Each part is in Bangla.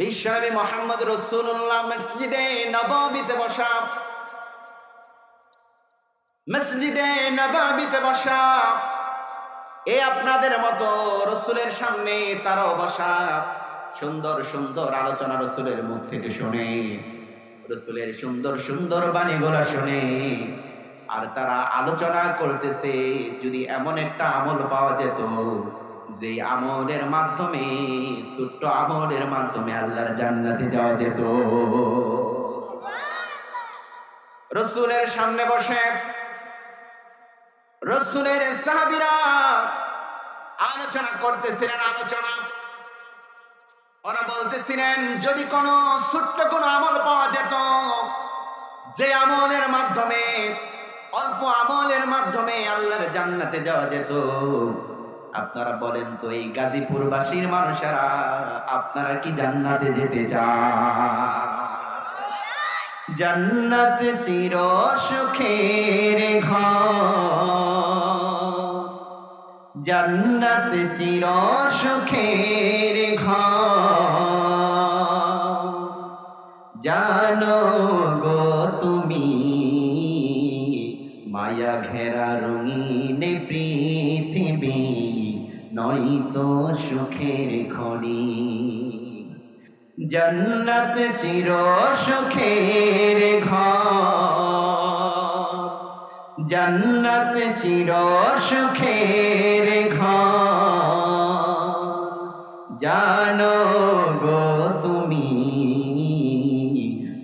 বিশ্বনবী মোহাম্মদ রসুল্লাহ মসজিদে নববীতে বসা, মসজিদে নবাবিতে বসা, এ আপনাদের মতো রসুলের সামনে তারাও বসা। সুন্দর সুন্দর আলোচনা রসুলের মুখ থেকে শুনে, রসুলের সুন্দর সুন্দর বাণীগুলো শুনে, আর তারা আলোচনা করতেছে, যদি এমন একটা আমল পাওয়া যেত যে আমলের মাধ্যমে, ছোট্ট আমলের মাধ্যমে আল্লাহর জান্নাতে যাওয়া যেত। রসুলের সামনে বসে, রসুলের সাহাবিরা আলোচনা করতেছিলেন, আলোচনা। ওরা বলতেছিলেন, যদি কোনো ছোট্ট কোনো আমল পাওয়া যেত, যে আমলের মাধ্যমে, অল্প আমলের মাধ্যমে আল্লাহর জান্নাতে যাওয়া যেত। আপনারা বলেন তো, এই গাজীপুরবাসীর মানুষেরা আপনারা কি জান্নাতে যেতে চান? জান্নাত চির সুখের ঘর। জান্নাত চির সুখের ঘর। জানো গো তুমি, মায়া ঘেরা রঙিন পৃথিবী। নয়তো সুখের খনি। জন্নত চির সুখের জন্নত চির সুখের ঘর। জানো গো তুমি,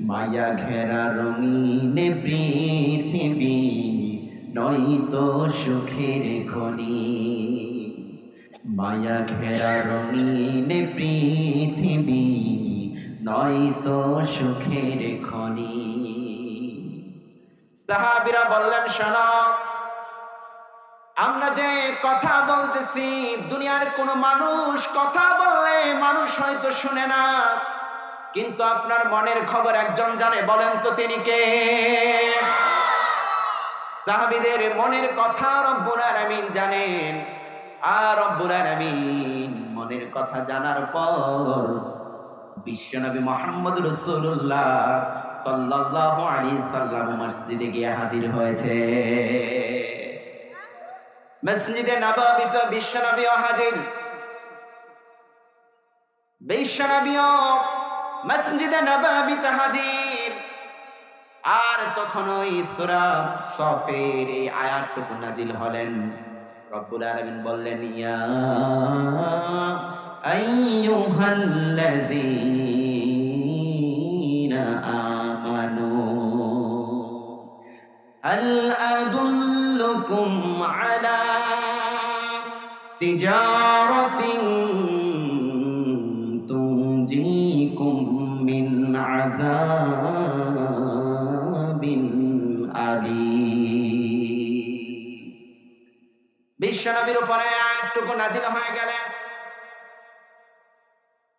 মায়া ঘেরা রঙিন পৃথিবী নয় তো সুখের খনি। মায়া ঘেরা রঙিন পৃথিবী, নয়তো সুখের খনি। সাহাবিরা বললেন, শোনো, আমরা যে কথা বলতেছি, দুনিয়ার কোন মানুষ কথা বললে মানুষ হয়তো শুনে না। কিন্তু আপনার মনের খবর একজন জানে, বলেন তো তিনি কে? সাহাবিদের মনের কথা রব্বুল আলামিন জানেন। আর রব্বুল মনের কথা জানার পর বিশ্বনবী মোহাম্মদ রসুল্লাহ সাল্লাল্লাহু আলাইহি সাল্লাম মসজিদে গিয়ে হাজির হয়েছে। মসজিদে নববীতে বিশ্বনবীও হাজির। বিশ্বনবীও মসজিদে নববীতে হাজির। আর তখন ওই সূরা সফের এই আয়াতটুকু নাজিল হলেন। রব্বুল আলামিন বললেন ইয়া আইয়ুহাল্লাযীনা আমানু هل أدلكم على تجارة تنجيكم من عذاب বিশ্বনবীর উপরে আয়াতটুকু নাজিল হয়ে গেলেন।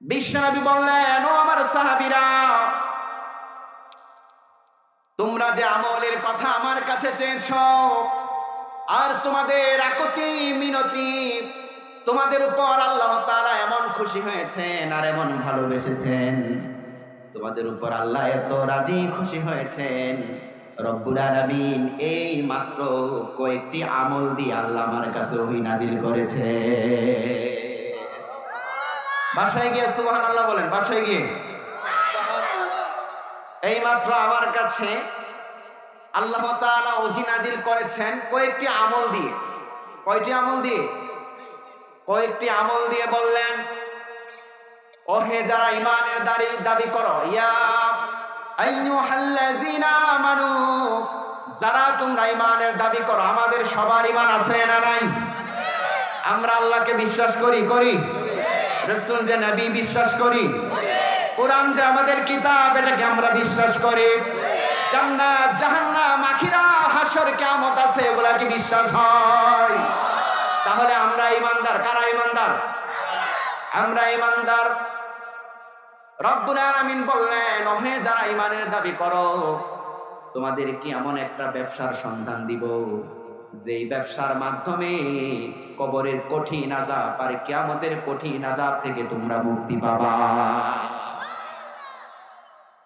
বিশ্বনবী বললেন, ও আমার সাহাবীরা, তোমরা যে আমলের কথা আমার কাছে চেয়েছ, আর তোমাদের আকতি, মিনতি, তোমাদের উপর আল্লাহ তাআলা এমন খুশি হয়েছেন আর এমন ভালোবেসেছেন। তোমাদের উপর আল্লাহ এত রাজি খুশি হয়েছেন। রব্বুল আলামিন এই মাত্র কয়েকটি আমল দিয়ে আল্লাহ আমার কাছে ওহি নাজিল করেছে। বাসায় গিয়ে সুবহানাল্লাহ বলেন, বাসায় গিয়ে। এই মাত্র আমার কাছে আল্লাহ তাআলা ওহি নাজিল করেছেন কয়েকটি আমল দিয়ে। কয়টি আমল দিয়ে? কয়েকটি আমল দিয়ে বললেন, ওহে যারা ইমানের দাবি দাবি করো, ইয়া যারা তোমরা ইমানের দাবি করো, আমাদের সবার ইমান আছে না নাই? আমরা আল্লাহকে বিশ্বাস করি করি। রসুল যে নবী বিশ্বাস করি। কোরআন যে আমাদের কিতাব, এটাকে আমরা বিশ্বাস করি। জান্নাত, জাহান্নাম, আখিরা হাসর কিয়ামত আছে এগুলা কি বিশ্বাস হয়? তাহলে আমরা ইমানদার কারা ইমানদার আমরা ইমানদার রব্বুল আলামিন বললেন, ওহে যারা ইমানের দাবি করো, তোমাদের কি এমন একটা ব্যবসার সন্ধান দিব? যেই ব্যবসার মাধ্যমে কবরের কঠিন আজাব আর কিয়ামতের কঠিন আজাব থেকে তোমরা মুক্তি পাবা।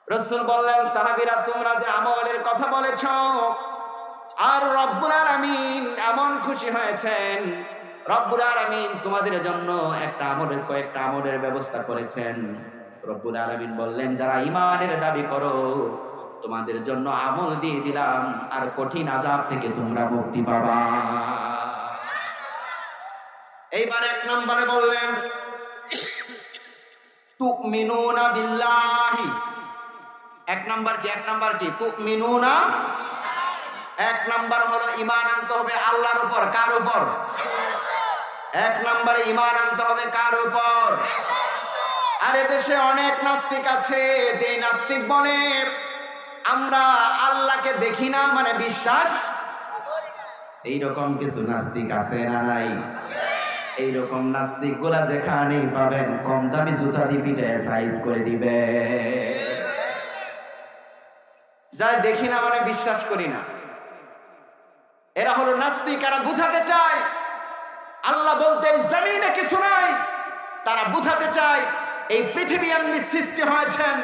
রসুল বললেন, সাহাবীরা, তোমরা যে আমলের কথা বলেছ, আর রব্বুল আলামিন এমন খুশি হয়েছেন। রব্বুল আলামিন তোমাদের জন্য একটা আমলের কয়েকটা আমলের ব্যবস্থা করেছেন। রব্বুল আলামিন বললেন, যারা ইমানের দাবি করো, তোমাদের জন্য আমল দিয়ে দিলাম, আর কঠিন আজাব থেকে তোমরা মুক্তি পাবা। এইবার এক নম্বরে বললেন বিল্লাহি। এক নাম্বার কি, এক কি? এক নাম্বার হলো ইমান আনতে হবে আল্লাহর উপর, কার উপর? এক নম্বরে ইমান আনতে হবে কার উপর? আর দেশে অনেক নাস্তিক আছে যে নাস্তিক বলে, আমরা আল্লাহকে দেখি না মানে বিশ্বাস? এইরকম কিছু নাস্তিক আছে না নাই? এইরকম নাস্তিকগুলা যেখানে পাবেন, কম দামি জুতা পিঠে সাইজ করে দিবে যাই দেখি না মানে বিশ্বাস করি না। এরা হলো নাস্তিক, এরা বুঝাতে চায়। আল্লাহ বলতে জমিনে কিছু নাই। তারা বুঝাতে চায় এই পৃথিবী এমনি সৃষ্টি হয়েছেন,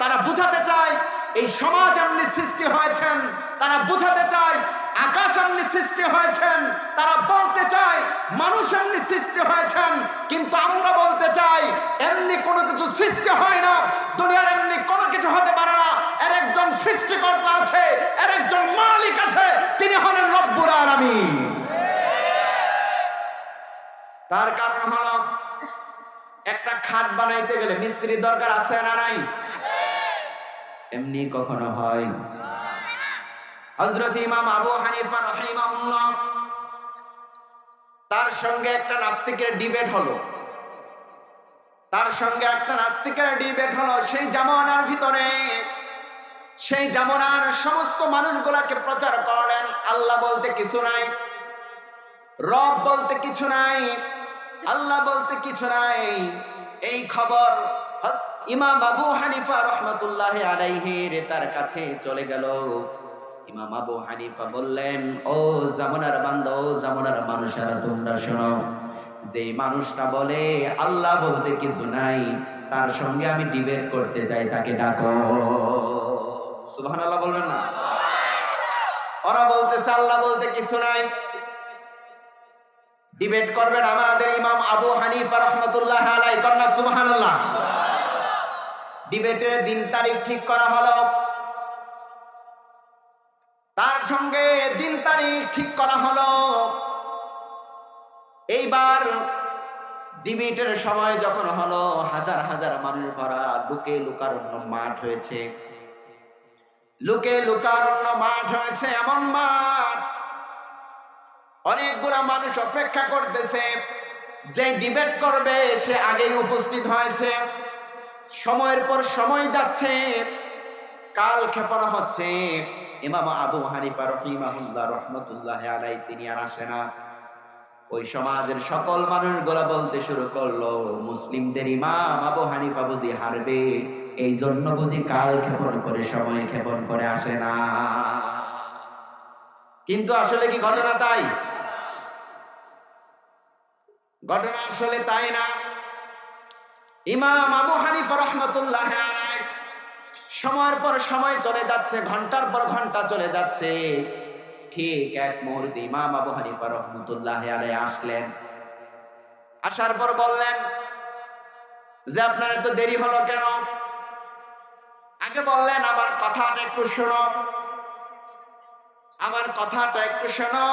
তারা বুঝাতে চায়, এই সমাজ এমনি সৃষ্টি হয়েছেন, তারা বুঝাতে চায়, আকাশ এমনি সৃষ্টি হয়েছেন, তারা বলতে চায়, মানুষ এমনি সৃষ্টি হয়েছেন, কিন্তু আমরা বলতে চাই, এমনি কোনো কিছু সৃষ্টি হয় না, দুনিয়ার এমনি কোনো কিছু হতে পারে না এর একজন সৃষ্টিকর্তা আছে এর একজন মালিক আছে, তিনি হলেন রব্বুর আলামিন। তার কারণ খাট বানাইতে গেলে মিস্ত্রি দরকার আছে না নাই? এমনি কখনো হয় হজরত ইমাম আবু হানিফা রহিমাহুল্লাহ, তার সঙ্গে একটা নাস্তিকের ডিবেট হলো। তার সঙ্গে একটা নাস্তিকের ডিবেট হলো সেই জামানার ভিতরে। সেই জামানার সমস্ত মানুষগুলাকে প্রচার করলেন। আল্লাহ বলতে কিছু নাই, রব বলতে কিছু নাই, আল্লাহ বলতে কিছু নাই। এই খবর ইমাম আবু হানিফা রহমতুল্লাহ আলাইহির তার কাছে চলে গেল। ইমাম আবু হানিফা বললেন, ও জামানার বান্দা, ও জামানার মানুষেরা, তোমরা শোনো যে মানুষটা বলে, আল্লাহ বলতে কিছু নাই, তার সঙ্গে আমি ডিবেট করতে চাই, তাকে ডাকো সুবহানাল্লাহ বলবেন না? ওরা বলতেছে, আল্লাহ বলতে কিছু নাই ডিবেট করবেন আমাদের ইমাম আবু হানিফা রহমতুল্লাহ আলাই কন্যা সুবহানাল্লাহ। ডিবেটের দিন তারিখ ঠিক করা হলো। তার সঙ্গে দিন তারিখ ঠিক করা হলো। এইবার ডিবেটের সময় যখন হলো, হাজার হাজার মানুষ ভরা লুকে লুকারণ্য মাঠ হয়েছে। লুকে লুকারণ্য মাঠ হয়েছে এমন মাঠ অনেকগুলা মানুষ অপেক্ষা করতেছে। যে ডিবেট করবে, সে আগেই উপস্থিত হয়েছে। সময়ের পর সময় যাচ্ছে। কাল ক্ষেপণ হচ্ছে। ইমাম আবু হানিফা রহিমাহুল্লাহ রহমতুল্লাহ আলাই তিনি আর আসে না। ওই সমাজের সকল মানুষগুলা বলতে শুরু করল, মুসলিমদের ইমাম আবু হানিফা বুঝি হারবে? এই জন্য বুঝি কাল ক্ষেপণ করে, সময় ক্ষেপণ করে আসে না। কিন্তু আসলে কি ঘটনা তাই? ঘটনা আসলে তাই না? ইমাম আবু হানিফা রহমতুল্লাহ সময়ের পর সময় চলে যাচ্ছে, ঘণ্টার পর ঘণ্টা চলে যাচ্ছে। ঠিক এক মুহূর্তে ইমাম আবু হানিফা রহমতুল্লাহ আলাই আসলেন। আসার পর বললেন, যে আপনার এত দেরি হলো কেন? আগে বললেন, আমার কথাটা একটু শোনো। আমার কথাটা একটু শোনো।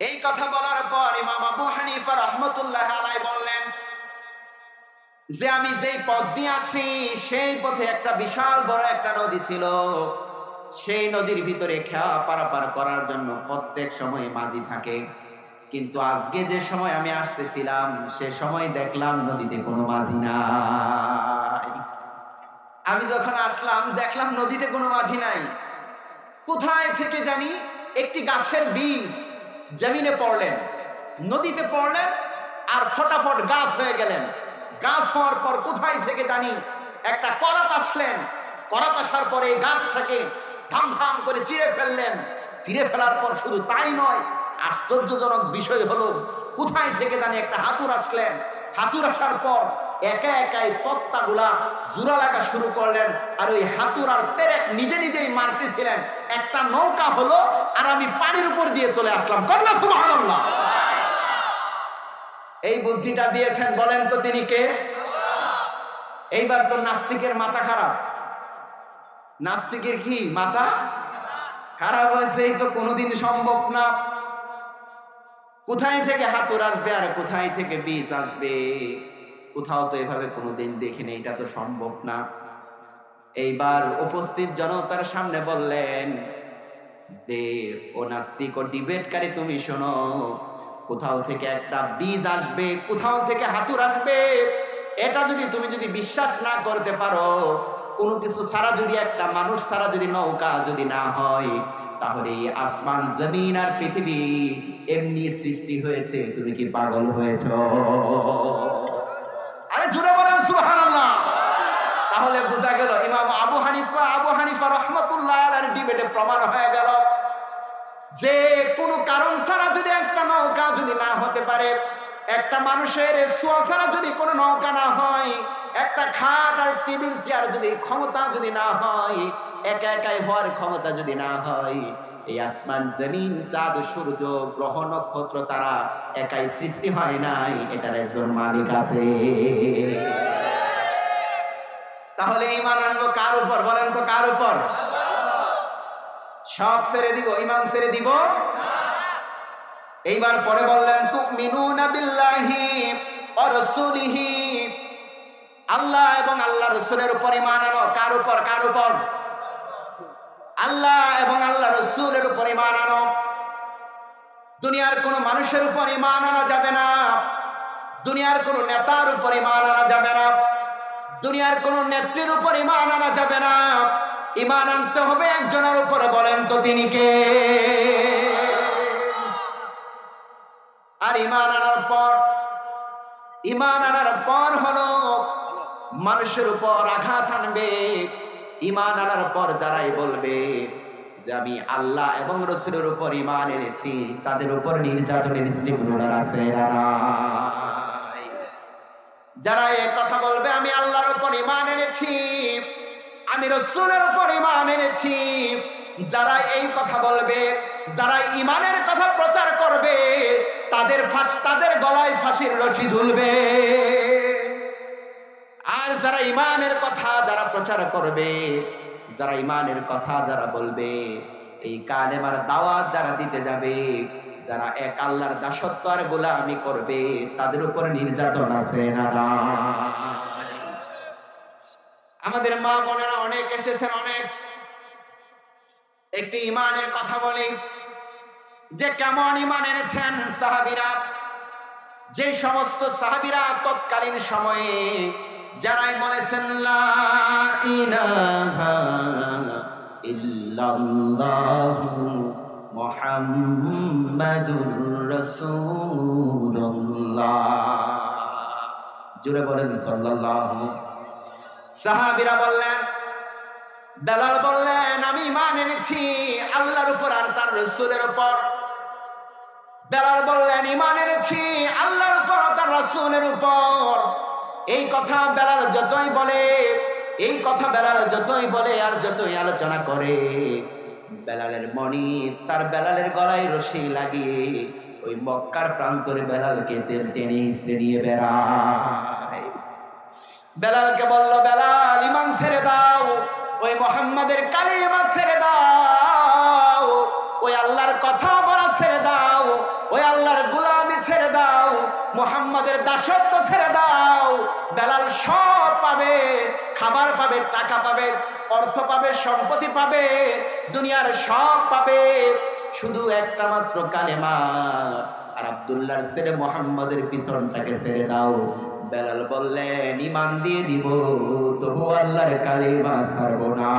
এই কথা বলার পর ইমাম আবু হানিফা রহমতুল্লাহ আলাই বললেন, যে আমি যেই পথ দিয়ে আসি, সেই পথে একটা বিশাল বড় একটা নদী ছিল। সেই নদীর ভিতরে খেয়া পারাপার করার জন্য প্রত্যেক সময় মাঝি থাকে। কিন্তু আজকে যে সময় আমি আসতেছিলাম, সে সময় দেখলাম নদীতে কোনো মাঝি নাই। আমি যখন আসলাম, দেখলাম নদীতে কোনো মাঝি নাই। কোথায় থেকে জানি একটি গাছের বীজ জমিনে পড়লেন, নদীতে পড়লেন, আর ফটাফট গাছ হয়ে গেলেন। গাছ হওয়ার পর কোথায় থেকে জানি একটা করাত আসলেন। করাত আসার পরে গাছটাকে ধাম ধাম করে চিড়ে ফেললেন। চিড়ে ফেলার পর শুধু তাই নয়, আশ্চর্যজনক বিষয় হলো, কোথায় থেকে জানি একটা হাতুর আসলেন। হাতুর আসার পর একা একাই তত্তাগুলা জোড়া লাগা শুরু করলেন আর ওই হাতুর আর পেরেক নিজে নিজেই মারতেছিলেন। একটা নৌকা হলো আর আমি পানির উপর দিয়ে চলে আসলাম। কন্যা সুবহানাল্লাহ। এই বুদ্ধিটা দিয়েছেন বলেন তো তিনি কে? এইবার তো নাস্তিকের মাথা খারাপ। নাস্তিকের কি মাথা? খারাপ হয়েছে, এই তো কোনোদিন সম্ভব না। কোথায় থেকে হাতুর আসবে আর কোথায় থেকে বীজ আসবে? কোথাও তো এভাবে কোনোদিন দেখিনি, এটা তো সম্ভব না। এইবার উপস্থিত জনতার সামনে বললেন যে ও নাস্তিক ও ডিবেটকারী, তুমি শোনো, কোথাও থেকে একটা বীজ আসবে, কোথাও থেকে হাতুর আসবে। এটা যদি তুমি যদি বিশ্বাস না করতে পারো, কোনো কিছু ছাড়া যদি একটা মানুষ ছাড়া যদি নৌকা যদি না হয়, তাহলে আসমান, জমিন আর পৃথিবী এমনি সৃষ্টি হয়েছে। তুমি কি পাগল হয়েছ আরে জুড়ে বলেন সুবহানাল্লাহ তাহলে বোঝা গেল ইমাম আবু হানিফা আবু হানিফা রহমতুল্লাহ আর ডিবেটে প্রমাণ হয়ে গেল। যে কোনো কারণ ছাড়া যদি একটা নৌকা যদি না হতে পারে, একটা মানুষের সোয়া ছাড়া যদি কোনো নৌকা না হয়, একটা খাট আর টেবিল চেয়ার যদি ক্ষমতা যদি না হয়, একা একাই হওয়ার ক্ষমতা যদি না হয়, এই আসমান, জমিন, চাঁদ, সূর্য, গ্রহ, নক্ষত্র তারা একাই সৃষ্টি হয় নাই, এটার একজন মালিক আছে। তাহলে ইমান আনব কার উপর? বলেন তো কার উপর? সব ছেড়ে দিব ইমান ছেড়ে দিব? এইবার পরে বললেন, তুমিনুনা বিল্লাহি ওয়া আল্লাহ এবং আল্লাহ রসুলের উপর ইমান আনো। কার উপর? কার উপর? আল্লাহ এবং আল্লাহ রসুলের উপর ইমান আনো। দুনিয়ার কোন মানুষের উপর ইমান আনা যাবে না। দুনিয়ার কোন নেতার উপর ইমান আনা যাবে না। দুনিয়ার কোন নেত্রীর উপর ইমান আনা যাবে না। ইমান আনতে হবে একজনের উপরে, বলেন তো তিনি কে? আর ইমান আনার পর ইমান আনার পর হলো মানুষের উপর আঘাত আনবে। ইমান আনার পর যারাই বলবে যে আমি আল্লাহ এবং রসুলের উপর ইমান এনেছি, তাদের উপর নির্যাতনের স্টিমুলার আছে না নাই? যারা এ কথা বলবে, আমি আল্লাহর উপর ইমান এনেছি, আমি রসুলের উপর ইমান এনেছি। যারা এই কথা বলবে, যারা ইমানের কথা প্রচার করবে, তাদের ফাঁস, তাদের গলায় ফাঁসির রশি ঝুলবে। আর যারা ইমানের কথা যারা প্রচার করবে, যারা ইমানের কথা যারা বলবে, এই কালেমার দাওয়াত যারা দিতে যাবে যারা এক আল্লাহর দাসত্ব আর গোলামি করবে, তাদের উপর নির্যাতন আছে আমাদের মা বোনেরা অনেক এসেছেন, অনেক। একটি ইমানের কথা বলি। যে কেমন ইমান এনেছেন সাহাবিরা, যে সমস্ত সাহাবিরা তৎকালীন সময়ে, যারাই বলেছেন, লা ইল্লাল্লাহু মুহাম্মাদুর রাসূলুল্লাহ। জুড়ে বলেন সাল্লাল্লাহু সাহাবিরা বললেন, বেলাল বললেন, আমি ইমান এনেছি আল্লাহর উপর আর তার রসুলের উপর। বেলাল বললেন ইমান এনেছি আল্লাহর উপর তার রসুলের উপর। এই কথা বেলাল যতই বলে, এই কথা বেলাল যতই বলে আর যতই আলোচনা করে বেলালের মণি, তার বেলালের গলায় রশি লাগিয়ে ওই মক্কার প্রান্তরে বেলালকে টেনে হিসড়ে নিয়ে বেড়ায়। বেলালকে বলল, বেলাল ইমান ছেড়ে দাও, ওই মোহাম্মদের কালিমা ছেড়ে দাও, ওই আল্লাহর কথা বলা ছেড়ে মোহাম্মদের দাসত্ব ছেড়ে দাও। বেলাল সব পাবে, খাবার পাবে, টাকা পাবে, অর্থ পাবে, সম্পত্তি পাবে, দুনিয়ার সব পাবে। শুধু একটা মাত্র কালেমা। আর আব্দুল্লাহর ছেলে মোহাম্মদের পিছনটাকে ছেড়ে দাও। বেলাল বললেন ইমান দিয়ে দিব তবু আল্লাহর কালিমা ছাড়বো না।